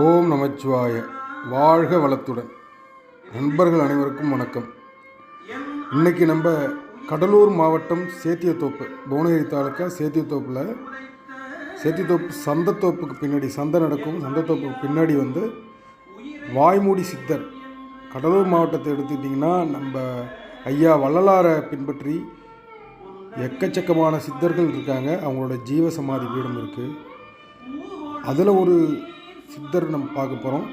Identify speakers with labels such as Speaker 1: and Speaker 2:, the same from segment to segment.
Speaker 1: ஓம் நமச்சிவாய. வாழ்க வளத்துடன். நண்பர்கள் அனைவருக்கும் வணக்கம். இன்னைக்கு நம்ம கடலூர் மாவட்டம் சேத்தியத்தோப்பு புவனகிரி தாலுக்கா சேத்தியத்தோப்பில் சேத்தியத்தோப்பு சந்தத்தோப்புக்கு பின்னாடி சந்தை நடக்கும். சந்தத்தோப்புக்கு பின்னாடி வந்து வாய்மூடி சித்தர். கடலூர் மாவட்டத்தை எடுத்துக்கிட்டிங்கன்னா நம்ம ஐயா வள்ளலாரை பின்பற்றி எக்கச்சக்கமான சித்தர்கள் இருக்காங்க. அவங்களோட ஜீவ சமாதி பீடம் இருக்குது அதில் ஒரு சித்தர் நம்ம பார்க்க போகிறோம்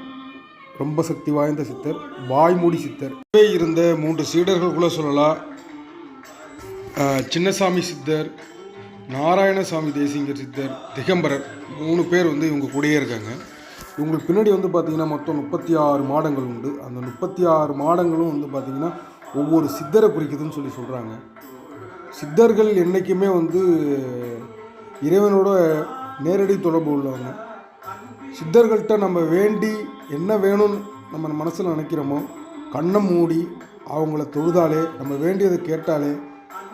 Speaker 1: ரொம்ப சக்தி வாய்ந்த சித்தர் வாய்மூடி சித்தர். இருந்த மூன்று சீடர்கள் கூட சொல்லலாம். சின்னசாமி சித்தர் நாராயணசாமி தேசிங்கர் சித்தர் திகம்பரர் மூணு பேர் வந்து இவங்க கூடயே இருக்காங்க. இவங்களுக்கு பின்னாடி வந்து பார்த்திங்கன்னா மொத்தம் முப்பத்தி ஆறு மாடங்கள் உண்டு. அந்த முப்பத்தி ஆறு மாடங்களும் வந்து பார்த்திங்கன்னா ஒவ்வொரு சித்தரை குறிக்குதுன்னு சொல்லி சொல்கிறாங்க சித்தர்கள் என்றைக்குமே வந்து இறைவனோட நேரடி தொடர்பு உள்ளவங்க. சித்தர்கள்ட்ட நம்ம வேண்டி என்ன வேணும்னு நம்ம மனசில் நினைக்கிறோமோ கண்ணை மூடி அவங்கள தொழுதாலே நம்ம வேண்டியதை கேட்டாலே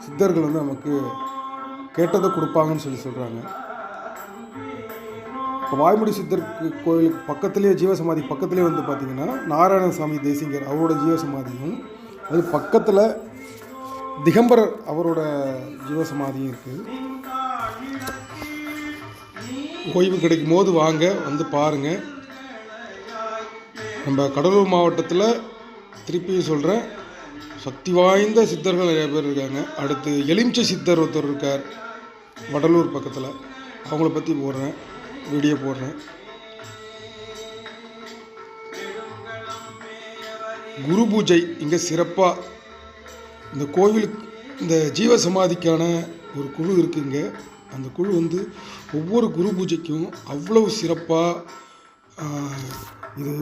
Speaker 1: சித்தர்கள் வந்து நமக்கு கேட்டதை கொடுப்பாங்கன்னு சொல்லி சொல்கிறாங்க இப்போ வாய்மொழி சித்தர் கோயிலுக்கு பக்கத்துலேயே ஜீவசமாதி பக்கத்துலேயே வந்து பார்த்திங்கன்னா நாராயணசாமி தேசிங்கர் அவரோட ஜீவசமாதியும் அது பக்கத்தில் திகம்பரர் அவரோட ஜீவசமாதியும் இருக்குது ஓய்வு கிடைக்கும் போது வாங்க வந்து பாருங்கள் நம்ம கடலூர் மாவட்டத்தில் திருப்பி சொல்கிறேன் சக்தி வாய்ந்த சித்தர்கள் நிறைய பேர் இருக்காங்க. அடுத்து எலுமிச்சை சித்தர் ஒருத்தர் இருக்கார் வடலூர் பக்கத்தில். அவங்கள பற்றி போடுறேன் வீடியோ போடுறேன். குரு பூஜை இங்கே சிறப்பாக இந்த கோவிலுக்கு இந்த ஜீவ சமாதிக்கான ஒரு குழு இருக்குங்க அந்த குழு வந்து ஒவ்வொரு குரு பூஜைக்கும் அவ்வளவு சிறப்பாக இது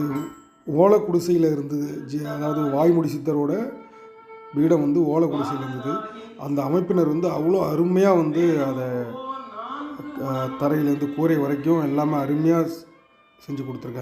Speaker 1: ஓலை குடிசையில் இருந்தது ஜி அதாவது வாய்மொழி சித்தரோட பீடம் வந்து ஓலை குடிசையில் இருந்தது. அந்த அமைப்பினர் வந்து அவ்வளோ அருமையாக வந்து அதை தரையிலேருந்து கூரை வரைக்கும் எல்லாமே அருமையாக செஞ்சு கொடுத்துருக்காங்க.